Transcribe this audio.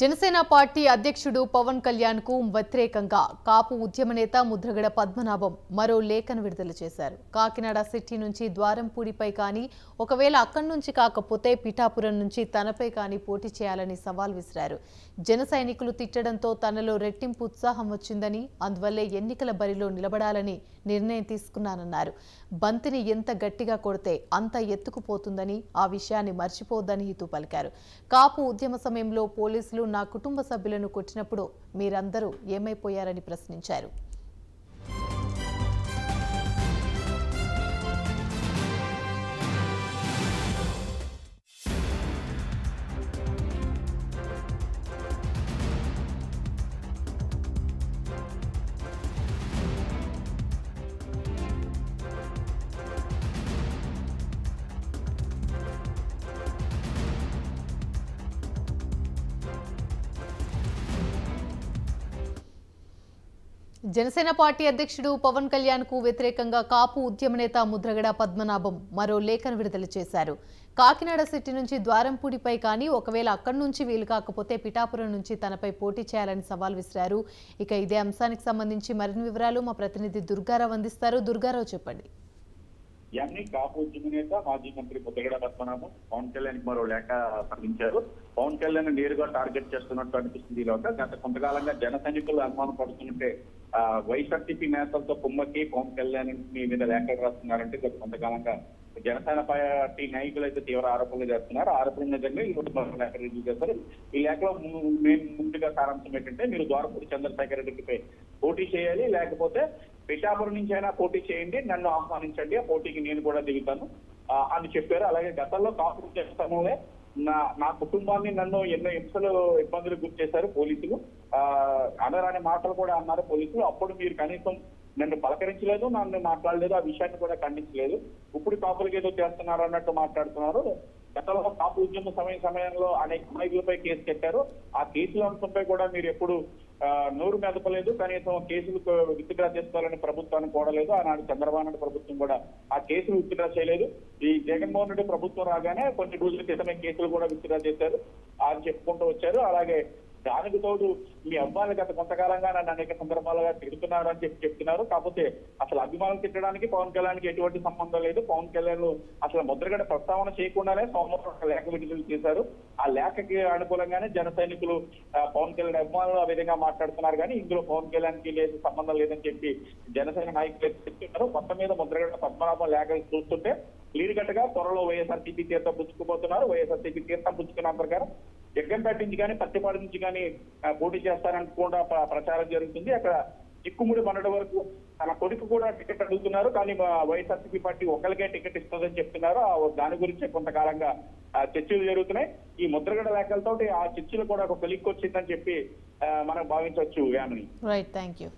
Janasena party అధ్యక్షుడు పవన్ కళ్యాణ్కు వ్యతిరేకంగా కాపు ఉద్యమ నేత ముద్రగడ పద్మనాభం మరో లేఖను విడుదల చేశారు. కాకినాడ సిటీ నుంచి ద్వారంపూడిపై కానీ ఒకవేళ అక్కడి నుంచి కాకపోతే పిఠాపురం నుంచి తనపై కానీ పోటీ చేయాలని సవాల్ విసిరారు. జన సైనికులు తిట్టడంతో తనలో రెట్టింపు ఉత్సాహం వచ్చిందని అందువల్లే ఎన్నికల బరిలో నిలబడాలని నిర్ణయం తీసుకున్నానన్నారు. బంతిని ఎంత గట్టిగా కొడితే అంత ఎత్తుకుపోతుందని ఆ విషయాన్ని మర్చిపోవద్దని హితూ పలికారు. కాపు ఉద్యమ సమయంలో పోలీసులు నా కుటుంబ సభ్యులను కొట్టినప్పుడు మీరందరూ ఏమైపోయారని ప్రశ్నించారు. జనసేన పార్టీ అధ్యక్షుడు పవన్ కళ్యాణ్కు వ్యతిరేకంగా కాపు ఉద్యమ నేత ముద్రగడ పద్మనాభం మరో లేఖను విడుదల చేశారు. కాకినాడ సిటీ నుంచి ద్వారంపూడిపై కానీ ఒకవేళ అక్కడి నుంచి వీలు కాకపోతే పిఠాపురం నుంచి తనపై పోటీ చేయాలని సవాల్ విసిరారు. ఇక ఇదే అంశానికి సంబంధించి మరిన్ని వివరాలు మా ప్రతినిధి దుర్గారావు అందిస్తారు. దుర్గారావు చెప్పండి. ఇవన్నీ కాపు ఉద్యమ నేత మాజీ మంత్రి ముద్దగడ పద్మనాభం పవన్ కళ్యాణ్ మరో లేఖ పంపించారు పవన్ కళ్యాణ్ నేరుగా టార్గెట్ చేస్తున్నట్టు అనిపిస్తుంది. ఈ లోక గత కొంతకాలంగా జన సైనికులు అనుమానం పడుతుంటే వైఎస్ఆర్సీపీ నేతలతో కుమ్మకి పవన్ కళ్యాణ్ మీ మీద లేఖలు రాస్తున్నారంటే గత కొంతకాలంగా జనసేన పార్టీ నాయకులు అయితే తీవ్ర ఆరోపణలు చేస్తున్నారు. ఆ ఆరోపణల నిజంగా ఈ రోజు లేఖ రిలీజ్ చేస్తారు ఈ లేఖలో ము- మేము ముందుగా సారాంశం ఏంటంటే మీరు ద్వారపూడి చంద్రశేఖర్ రెడ్డిపై పోటీ చేయాలి లేకపోతే పిఠాపురం నుంచి అయినా పోటీ చేయండి నన్ను ఆహ్వానించండి ఆ పోటీకి నేను కూడా దిగుతాను అని చెప్పారు. అలాగే గతంలో కాంగ్రెస్ సమూహే నా నా కుటుంబాన్ని నన్ను ఎన్నో హింసలు ఇబ్బందులు గురి చేశారు పోలీసులు. ఆ అనరాని మాటలు కూడా అన్నారు పోలీసులు. అప్పుడు మీరు కనీసం నన్ను పలకరించలేదు నన్ను మాట్లాడలేదు ఆ విషయాన్ని కూడా ఖండించలేదు. ఇప్పుడు కాపులకి ఏదో చేస్తున్నారు అన్నట్టు మాట్లాడుతున్నారు. గతంలో కాపు ఉద్యమ సమయం సమయంలో అనేక అమాయకులపై కేసు కట్టారు. ఆ కేసుల అంశంపై కూడా మీరు ఎప్పుడు నోరు మెదపలేదు కనీసం కేసులు విత్డ్రా చేసుకోవాలని ప్రభుత్వాన్ని కోరలేదు ఆనాడు చంద్రబాబు నాయుడు ప్రభుత్వం కూడా ఆ కేసులు విత్డ్రా చేయలేదు. ఈ జగన్మోహన్ రెడ్డి ప్రభుత్వం రాగానే కొన్ని రోజుల క్రితమే కేసులు కూడా విత్డ్రా చేశారు. అని చెప్పుకుంటూ వచ్చారు. అలాగే దానికి తోడు మీ అభిమానులు గత కొంతకాలంగా నన్ను అనేక సందర్భాలుగా తిడుతున్నారు అని చెప్పి చెప్తున్నారు. కాకపోతే అసలు అభిమానులు తిట్టడానికి పవన్ కళ్యాణ్కి ఎటువంటి సంబంధం లేదు. పవన్ కళ్యాణ్ అసలు ముద్రగడ ప్రస్తావన చేయకుండానే సోమవారం ఒక లేఖ విడుదల చేశారు. ఆ లేఖకి అనుకూలంగానే జన సైనికులు పవన్ కళ్యాణ్ అభిమానులు ఆ విధంగా మాట్లాడుతున్నారు. కానీ ఇందులో పవన్ కళ్యాణ్కి లేదు సంబంధం లేదని చెప్పి జనసేన నాయకులు చెప్తున్నారు. మొత్తం మీద ముద్రగడ పద్మనాభం లేఖలు చూస్తుంటే క్లియర్కట్ త్వరలో వైఎస్ఆర్సీపీ తీర్థం పుచ్చుకుపోతున్నారు. వైఎస్ఆర్సీపీ తీర్థం పుచ్చుకున్న ప్రకారం జగ్గంపేట నుంచి కానీ పత్తిపాడు నుంచి కానీ పోటీ చేస్తారని కూడా ప్రచారం జరుగుతుంది. అక్కడ చిక్కుముడి మనటి వరకు తన కొడుకు కూడా టికెట్ అడుగుతున్నారు. కానీ మా వైఎస్ఆర్సీపీ పార్టీ ఒకరికే టికెట్ ఇస్తుందని చెప్తున్నారు. దాని గురించి కొంతకాలంగా ఆ, చర్చలు జరుగుతున్నాయి. ఈ ముద్రగడ లేఖలతోటి ఆ చర్చలు కూడా ఒక కొలిక్కి వచ్చిందని చెప్పి మనం భావించవచ్చు యామిని రైట్ థ్యాంక్ యూ